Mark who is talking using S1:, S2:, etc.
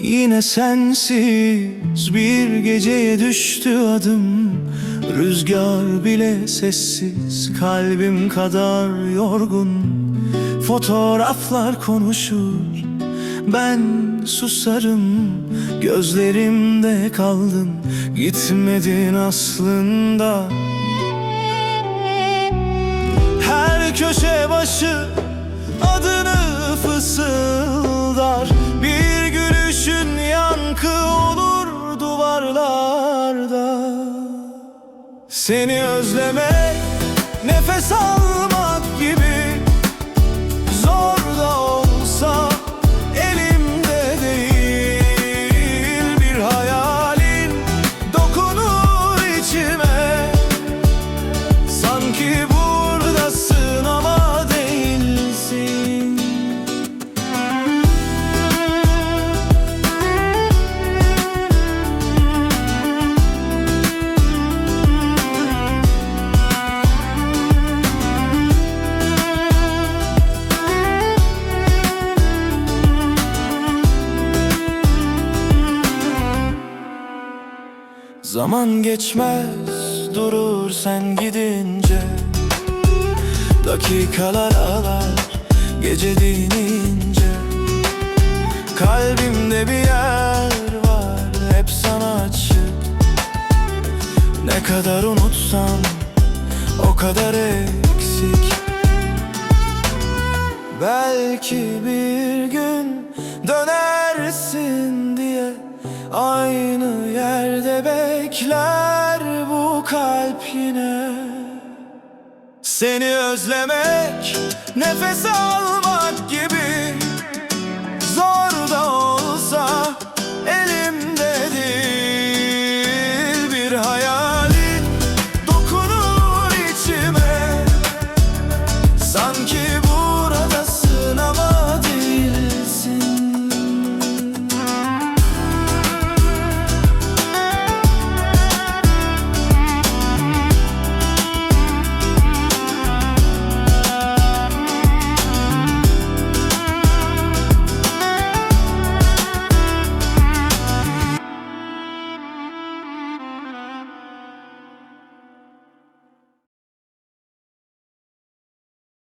S1: Yine sensiz bir geceye düştü adım. Rüzgar bile sessiz kalbim kadar yorgun. Fotoğraflar konuşur ben susarım. Gözlerimde kaldın gitmedin aslında. Her köşe başı adını Seni özlemek nefes almak gibi Zaman geçmez durur sen gidince. Dakikalar ağlar gece dinince. Kalbimde bir yer var hep sana açık. Ne kadar unutsam o kadar eksik. Belki bir gün dönersin Aynı yerde bekler bu kalp yine. Seni özlemek nefes almak